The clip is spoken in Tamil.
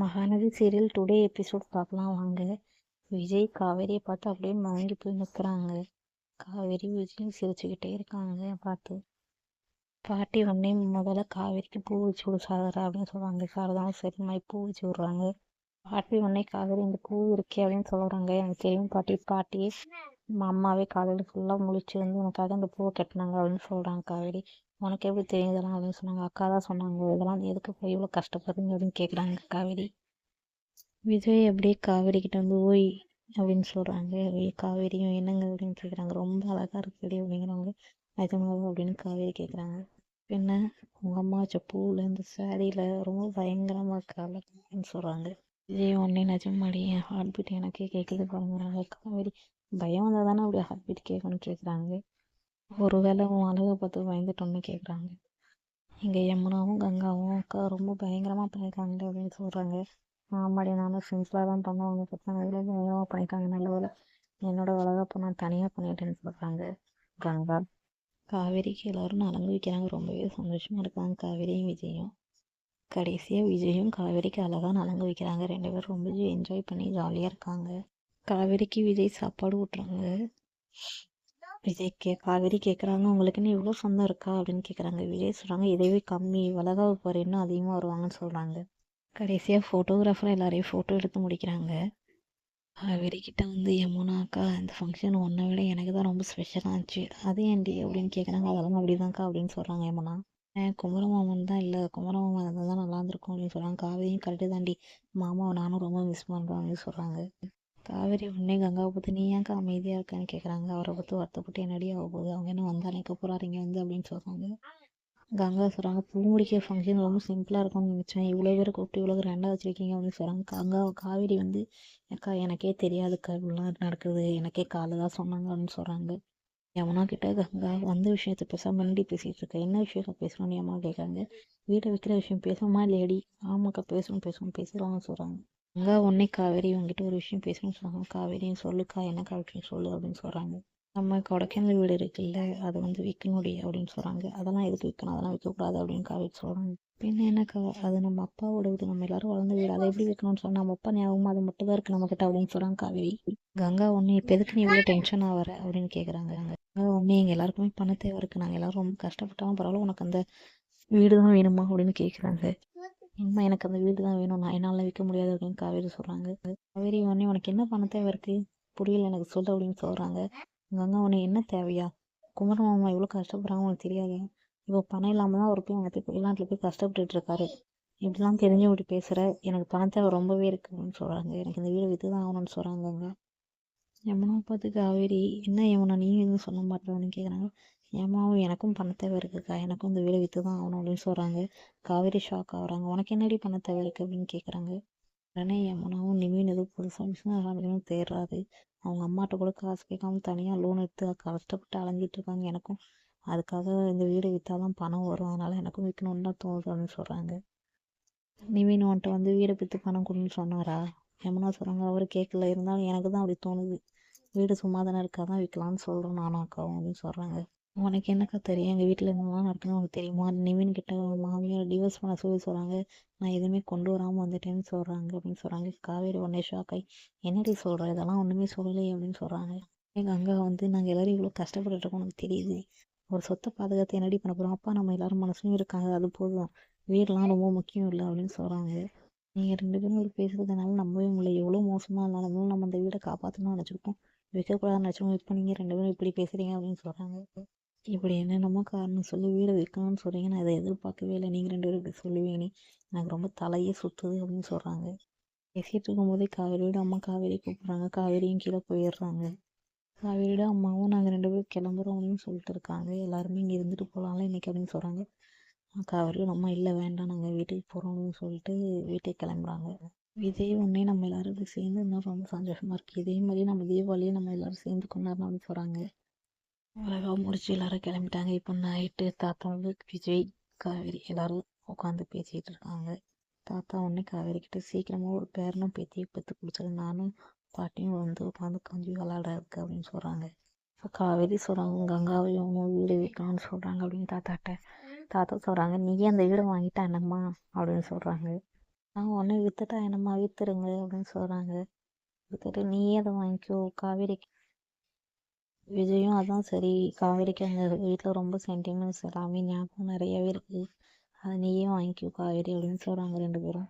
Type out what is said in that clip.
மகாநதி சீரியல் டுடே எபிசோட் பார்க்கலாம் வாங்க. விஜய் காவேரியை பார்த்து அப்படியே மயங்கி போய் நிற்கிறாங்க காவேரி விஜயும் சிரிச்சுக்கிட்டே இருக்காங்க. பார்த்து பாட்டி உடனே முதல்ல காவேரிக்கு பூ வச்சு விடு சாதரா அப்படின்னு சொல்கிறாங்க சாரதாவும் சரிம்மா பூ வச்சு விட்றாங்க. பாட்டி உடனே காவேரி இந்த பூ இருக்கே அப்படின்னு சொல்கிறாங்க எனக்கு தெரியும் பாட்டி பாட்டி அம்மாவே காலையில் ஃபுல்லாக முழிச்சு வந்து உனக்காக அந்த பூவை கட்டினாங்க அப்படின்னு சொல்கிறாங்க காவேரி. உனக்கு எப்படி தெரியும் இதெல்லாம் அப்படின்னு சொன்னாங்க. அக்கா தான் சொன்னாங்க இதெல்லாம் எதுக்கு போய் இவ்வளோ கஷ்டப்படுறீங்க? அப்படின்னு கேட்குறாங்க காவேரி. விஜய் அப்படியே காவேரி கிட்ட வந்து ஓய் அப்படின்னு சொல்கிறாங்க காவேரியும் என்னங்க அப்படின்னு கேட்குறாங்க ரொம்ப அழகாக இருக்குடி அப்படிங்கிறவங்க நிஜமாவா? அப்படின்னு காவேரி கேட்குறாங்க என்ன? உங்கள் அம்மா வச்ச பூவில் இந்த சேரீயில் ரொம்ப பயங்கரமாக இருக்கா அப்படின்னு சொல்கிறாங்க விஜய் உடனே நிஜமாடி என் ஹார்ட் பீட் எனக்கே கேட்குது பாருங்கிறாங்க காவேரி பயம் வந்தால் தானே அப்படி ஹார்ட் பீட் கேட்கணும்னு கேட்குறாங்க ஒரு வேளை உன் அழகை பார்த்து பயந்துட்டோன்னு கேட்குறாங்க இங்கே யமுனாவும் கங்காவும் அக்கா ரொம்ப பயங்கரமாக பண்ணியிருக்காங்க அப்படின்னு சொல்கிறாங்க ஆமாடி நானும் சிம்பிளாக தான் பண்ணேன் அவங்க பசங்க இதில் பயங்கரமாக பண்ணியிருக்காங்க நல்ல வேலை என்னோட வளகாப்போ நான் தனியாக பண்ணிட்டேன்னு சொல்கிறாங்க கங்கா காவேரிக்கு எல்லோரும் நலங்கு வைக்கிறாங்க. ரொம்பவே சந்தோஷமாக இருக்காங்க. காவேரியும் விஜயும் கடைசியாக விஜயும் காவேரிக்கு அழகாக நலங்கு வைக்கிறாங்க. ரெண்டு பேரும் ரொம்ப என்ஜாய் பண்ணி ஜாலியாக இருக்காங்க. காவேரிக்கு விஜய் சாப்பாடு ஊட்டுறாங்க. விஜய் கே காவேரி கேட்குறாங்க உங்களுக்குன்னு இவ்வளோ சொந்தம் இருக்கா? அப்படின்னு கேட்குறாங்க விஜய் சொல்கிறாங்க இதையே கம்மி. வளகாவு போகிற இன்னும் அதிகமாக வருவாங்கன்னு சொல்கிறாங்க கடைசியாக ஃபோட்டோகிராஃபராக எல்லாரையும் ஃபோட்டோ எடுத்து முடிக்கிறாங்க. காவேரி வந்து யமுனாக்கா இந்த ஃபங்க்ஷன் ஒன்றை விட எனக்கு தான் ரொம்ப ஸ்பெஷலாக இருந்துச்சு. அது ஏன்டி? அப்படின்னு கேட்குறாங்க அதெல்லாம் அப்படி தான்க்கா அப்படின்னு சொல்கிறாங்க யமுனா. குமரமாமன் தான் இல்லை. குமரமாமன் இருந்தால் தான் நல்லா இருந்திருக்கும் அப்படின்னு சொல்கிறாங்க காவேரியும் கரெக்டு தாண்டி மாமாவை நானும் ரொம்ப மிஸ் பண்ணுறேன் அப்படின்னு சொல்கிறாங்க காவேரி உடனே கங்காவை பற்றி நீ ஏன்க்கா அமைதியாக இருக்கான்னு கேட்குறாங்க அவரை பற்றி வருத்தப்பட்டு என்னடி ஆக போகுது? அவங்க என்ன வந்தாலே போகிறாருங்க வந்து அப்படின்னு சொல்கிறாங்க கங்கா சொல்கிறாங்க பூ முடிக்கிற ஃபங்க்ஷன் ரொம்ப சிம்பிளாக இருக்கும்னு நினச்சேன். இவ்வளோ பேர் கூப்பிட்டு இவ்வளோ ரெண்டாக வச்சுருக்கீங்க அப்படின்னு சொல்கிறாங்க கங்கா காவேரி வந்து அக்கா எனக்கே தெரியாதுக்கா இவ்வளோலாம் நடக்குது. எனக்கே காலை தான் சொன்னாங்க அப்படின்னு சொல்கிறாங்க யமுனா கிட்ட கங்கா வந்த விஷயத்த பேசாமல் முன்னாடி பேசிகிட்டு இருக்க? என்ன விஷயத்த பேசணும்னு யமுனா கேட்குறாங்க வீட்டை விற்கிற விஷயம் பேசணுமா லேடி ஆமாக்கா பேசணும் பேசணும் பேசுகிறாங்கன்னு சொல்கிறாங்க அங்கே உடனே காவேரி உங்ககிட்ட ஒரு விஷயம் பேசணும்னு சொன்னாங்க. காவேரியும் சொல்லுக்கா என்னக்கா விஷயம் சொல்லு அப்படின்னு சொல்கிறாங்க நம்ம கொடைக்கானல் வீடு இருக்குல்ல அதை வந்து விற்கணுடி அப்படின்னு சொல்கிறாங்க அதெல்லாம் எதுக்கு விற்கணும்? அதெல்லாம் விற்கக்கூடாது அப்படின்னு காவேரி சொல்கிறாங்க பின்ன என்னக்கா அது நம்ம அப்பாவோட வீடு நம்ம எல்லாரும் வளர்ந்த வீடு அதை எப்படி விற்கணும்னு சொன்னால் நம்ம அப்பா ஞாபகமாக அது மட்டும் தான் இருக்குது நம்மக்கிட்ட அப்படின்னு சொல்கிறாங்க காவேரி. கங்கா ஒன்று இப்போ எதுக்கு நீ இவ்வளோ டென்ஷன் ஆகிற அப்படின்னு கேட்குறாங்க கங்கா ஒன்று எங்கள் எல்லாருக்குமே பண தேவை இருக்குது நாங்கள் எல்லோரும் ரொம்ப கஷ்டப்பட்டாலும் பரவாயில்ல உனக்கு அந்த வீடு தான் வேணுமா அப்படின்னு கேட்குறாங்க இனிமே எனக்கு அந்த வீடு தான் வேணும். நான் என்னால் விற்க முடியாது அப்படின்னு காவேரி சொல்கிறாங்க காவேரி உடனே உனக்கு என்ன பண்ண தேவை இருக்குது புரியல எனக்கு சொல்லு அப்படின்னு சொல்கிறாங்க கங்கா உனக்கு என்ன தேவையா? குமர மாமா எவ்வளோ கஷ்டப்படுறாங்க உனக்கு தெரியாது? இப்போ பணம் இல்லாமல் தான் அவர் போய் அங்கே போய் வெளிநாட்டில் போய் கஷ்டப்பட்டுட்டு இருக்காரு. இப்படிலாம் தெரிஞ்சு விட்டு பேசுகிற எனக்கு பணம் தேவை ரொம்பவே இருக்குன்னு சொல்கிறாங்க எனக்கு இந்த வீடு விற்று தான் ஆகணும்னு சொல்கிறாங்க அங்கே யமுனா பார்த்து காவேரி என்ன யமுனா நீ எதுவும் சொல்ல மாட்டேன்னு கேட்குறாங்க ஏமாவும் எனக்கும் பண தேவை இருக்குக்கா. எனக்கும் இந்த வீடை விற்று தான் ஆகணும் அப்படின்னு சொல்கிறாங்க காவேரி ஷாக் ஆகுறாங்க. உனக்கு என்னடி பண்ண தேவை இருக்குது அப்படின்னு கேட்குறாங்க உடனே யமுனாவும் நிமீன் எதுவும் புதுசாக பிஸ்னஸ் ஆரம்பிக்கணும். தேடுறாது அவங்க அம்மாட்ட கூட காசு கேட்காம தனியாக லோன் எடுத்து கஷ்டப்பட்டு அலைஞ்சிட்டு இருக்காங்க. எனக்கும் அதுக்காக இந்த வீடை விற்றா தான் பணம் வரும். அதனால் எனக்கும் விற்கணுன்னு தான் தோணுது அப்படின்னு சொல்கிறாங்க நிவீன் உன்ட்ட வந்து வீடை விற்று பணம் கொடுன்னு சொன்னாரா? யமுனா சொல்கிறாங்க அவர் கேட்கல இருந்தாலும் எனக்கு தான் அப்படி தோணுது. வீடு சும்மா தானே இருக்கா தான் விற்கலான்னு சொல்கிறோம் நானும் அக்காவும் அப்படின்னு சொல்கிறாங்க உனக்கு என்னக்கா தெரியும்? எங்கள் வீட்டில் என்னெல்லாம் நடக்குன்னு உனக்கு தெரியுமா? நிவின் கிட்ட மாமியார் டிவோர்ஸ் பண்ண சொல்லி சொல்கிறாங்க நான் எதுவுமே கொண்டு வராமல் வந்துட்டேன்னு சொல்கிறாங்க அப்படின்னு சொல்கிறாங்க காவேரி உடனே ஷாக்காய் என்னடி சொல்கிற இதெல்லாம் ஒன்றுமே சொல்லலையே அப்படின்னு சொல்கிறாங்க எங்கள் அங்கே வந்து நாங்கள் எல்லோரும் இவ்வளோ கஷ்டப்பட்டு இருக்கோம் உனக்கு தெரியுது. ஒரு சொத்தை பாதுகாத்து என்னடி பண்ண போகிறோம் அப்பா நம்ம எல்லோரும் மனசுலையும் இருக்காங்க அது போதும். வீடெலாம் ரொம்ப முக்கியம் இல்லை அப்படின்னு சொல்கிறாங்க நீங்கள் ரெண்டு பேரும் ஒரு பேசுகிறதுனால நம்பவே முடியல. எவ்வளோ மோசமாக இருந்தாலும் நம்ம அந்த வீடை காப்பாற்றணும்னு நினச்சிருக்கோம். விற்கக்கூடாதுன்னு நினச்சிருக்கோம் இப்போ நீங்கள் ரெண்டு பேரும் இப்படி பேசுகிறீங்க அப்படின்னு சொல்கிறாங்க இப்படி என்னென்னமோ காரணம் சொல்லி வீடை விற்கணும்னு சொல்கிறீங்க நான் அதை எதிர்பார்க்கவே இல்லை. நீங்கள் ரெண்டு பேரும் இப்படி சொல்லுவீங்கன்னு எனக்கு ரொம்ப தலையே சுற்றுது அப்படின்னு சொல்கிறாங்க பேசிகிட்டு இருக்கும்போதே காவேரியோட அம்மா காவேரி கூப்பிட்றாங்க. காவேரியும் கீழே போயிடுறாங்க. காவேரியோட அம்மாவும் நாங்கள் ரெண்டு பேரும் கிளம்புறோம் அப்படின்னு சொல்லிட்டு இருக்காங்க. எல்லாருமே இங்கே இருந்துட்டு போகலாம்ல இன்றைக்கி அப்படின்னு சொல்கிறாங்க காவேரியோட நம்ம இல்லை வேண்டாம் நாங்கள் வீட்டுக்கு போகிறோம் அப்படின்னு சொல்லிட்டு வீட்டுக்கு கிளம்புறாங்க. இதே ஒன்றே நம்ம எல்லோரும் சேர்ந்து இன்னும் ரொம்ப சந்தோஷமாக இருக்குது இதே மாதிரி நம்ம தீபாவளியை நம்ம எல்லோரும் சேர்ந்து கொண்டாடணும்னு அப்படின்னு சொல்கிறாங்க அழகாக முடிச்சு எல்லோரும் கிளம்பிட்டாங்க. இப்போ நைட்டு தாத்தா வந்து விஜய் காவேரி எல்லோரும் உட்காந்து பேசிகிட்டு இருக்காங்க. தாத்தா உடனே காவேரி கிட்ட சீக்கிரமாக ஒரு பேரனும் பேத்தியை பற்றி பிடிச்சது நானும் பாட்டியும் வந்து உட்காந்து கஞ்சி விளாட்றதுக்கு அப்படின்னு சொல்கிறாங்க இப்போ காவேரி சொல்கிறாங்க கங்காவையும் வீடு வைக்கணும்னு சொல்கிறாங்க அப்படின்னு தாத்தாட்ட. தாத்தா சொல்கிறாங்க நீயே அந்த வீடை வாங்கிட்டா என்னம்மா? அப்படின்னு சொல்கிறாங்க நான் உடனே வித்துட்டா என்னம்மா? வித்துருங்க அப்படின்னு சொல்கிறாங்க வித்துட்டு நீயே அதை வாங்கிக்கோ காவேரிக்கு விஜயும் அதான் சரி காவேரிக்கு அந்த வீட்டில் ரொம்ப சென்டிமெண்ட்ஸ் எல்லாமே ஞாபகம் நிறையவே இருக்குது அதை நீயே வாங்கிக்கோ காவேரி அப்படின்னு சொல்கிறாங்க ரெண்டு பேரும்.